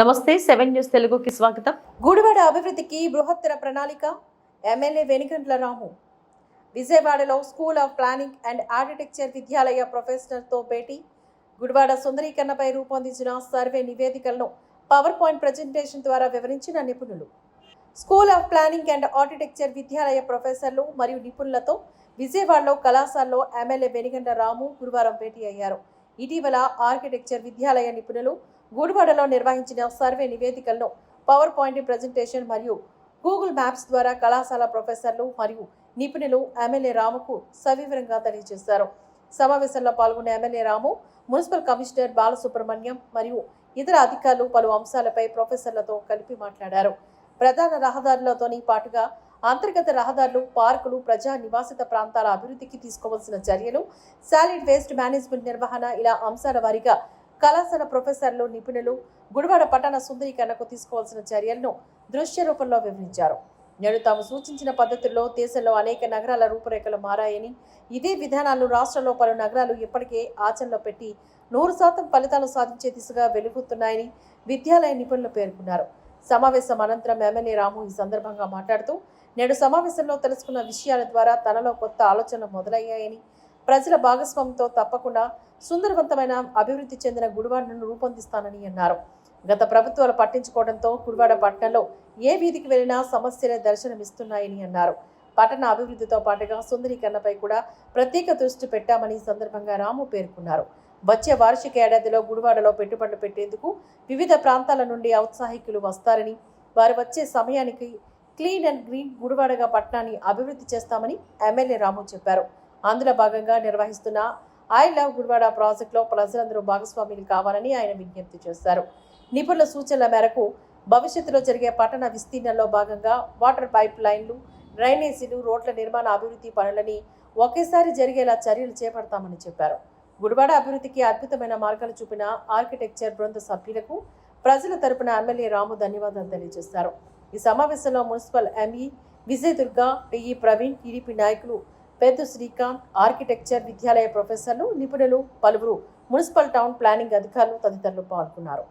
నమస్తే seven news తెలుగుకి స్వాగతం. గూడివాడ అభివృద్ధికి బృహత్తర ప్రణాళిక ఎమ్మెల్యే వెనుకంట్ల రాము. విజయవాడలో school of planning and architecture విద్యాలయ ప్రొఫెసర్తో భేటీ. గుడివాడ సుందరీకరణపై రూపొందించిన సర్వే నివేదికలను పవర్ పాయింట్ ప్రజెంటేషన్ ద్వారా వివరించిన నిపుణులు. School of planning and architecture విద్యాలయ ప్రొఫెసర్లు మరియు నిపుణులతో విజయవాడలో కళాశాలలో ఎమ్మెల్యే వెనిగండ రాము గురువారం భేటీ అయ్యారు. ఇటీవల ఆర్కిటెక్చర్ విద్యాలయ నిపుణులు గూడివాడలో నిర్వహించిన సర్వే నివేదికలను పవర్ పాయింట్ ప్రజెంటేషన్ మరియు గూగుల్ మ్యాప్స్ ద్వారా కళాశాల ప్రొఫెసర్లు మరియు నిపుణులు ఎమ్మెల్యే రాముకు సవివరంగా తెలియజేశారు. సమావేశంలో పాల్గొన్న MLA Ramu municipal commissioner Balasubrahmanyam మరియు ఇతర అధికారులు పలు అంశాలపై ప్రొఫెసర్లతో కలిపి మాట్లాడారు. ప్రధాన రహదారులతోని పాటుగా అంతర్గత రహదారులు పార్కులు ప్రజా నివాసిత ప్రాంతాల అభివృద్ధికి తీసుకోవాల్సిన చర్యలు సాలిడ్ వేస్ట్ మేనేజ్మెంట్ నిర్వహణ ఇలా అంశాల వారీగా కళాశాల ప్రొఫెసర్లు నిపుణులు గుడివాడ పట్టణ సుందరీకరణకు తీసుకోవాల్సిన చర్యలను దృశ్య రూపంలో వివరించారు. నేడు తాము సూచించిన పద్ధతుల్లో దేశంలో అనేక నగరాల రూపురేఖలు మారాయని ఇదే విధానాలు రాష్ట్రంలో పలు నగరాలు ఇప్పటికే ఆచరణలో పెట్టి నూరు శాతం ఫలితాలు సాధించే దిశగా వెలుగుతున్నాయని విద్యాలయ నిపుణులు పేర్కొన్నారు. సమావేశం అనంతరం ఎమ్మెల్యే రాము ఈ సందర్భంగా మాట్లాడుతూ నేడు సమావేశంలో తెలుసుకున్న విషయాల ద్వారా తనలో కొత్త ఆలోచనలు మొదలయ్యాయని ప్రజల భాగస్వామ్యంతో తప్పకుండా సుందరవంతమైన అభివృద్ధి చెందిన గుడివాడను రూపొందిస్తానని అన్నారు. గత ప్రభుత్వాలు పట్టించుకోవడంతో కుడివాడ పట్టణంలో ఏ వీధికి వెళ్ళినా సమస్యలే దర్శనమిస్తున్నాయని అన్నారు. పట్టణ అభివృద్ధితో పాటుగా సుందరీకరణపై కూడా ప్రత్యేక దృష్టి పెట్టామని ఈ సందర్భంగా రాము పేర్కొన్నారు. వచ్చే వార్షిక ఏడాదిలో గుడివాడలో పెట్టుబడులు పెట్టేందుకు వివిధ ప్రాంతాల నుండి ఔత్సాహికులు వస్తారని వారు వచ్చే సమయానికి క్లీన్ అండ్ గ్రీన్ గుడివాడగా పట్టణాన్ని అభివృద్ధి చేస్తామని ఎమ్మెల్యే రాము చెప్పారు. అందులో భాగంగా నిర్వహిస్తున్న ఐ లవ్ గుడివాడ ప్రాజెక్టులో ప్రజలందరూ భాగస్వాములు కావాలని ఆయన విజ్ఞప్తి చేశారు. నిపుణుల సూచనల మేరకు భవిష్యత్తులో జరిగే పట్టణ విస్తీర్ణంలో భాగంగా వాటర్ పైప్ లైన్లు డ్రైనేజీలు రోడ్ల నిర్మాణ అభివృద్ధి పనులని ఒకేసారి జరిగేలా చర్యలు చేపడతామని చెప్పారు. గుడివాడ అభివృద్ధికి అద్భుతమైన మార్గాలు చూపిన ఆర్కిటెక్చర్ బృంద సభ్యులకు ప్రజల తరపున ఎమ్మెల్యే రాము ధన్యవాదాలు తెలియజేశారు. ఈ సమావేశంలో municipal ME Vijay Durga TE Praveen TDP నాయకులు పెద్ద శ్రీకాంత్ ఆర్కిటెక్చర్ విద్యాలయ ప్రొఫెసర్లు నిపుణులు పలువురు మున్సిపల్ టౌన్ ప్లానింగ్ అధికారులు తదితరులు పాల్గొన్నారు.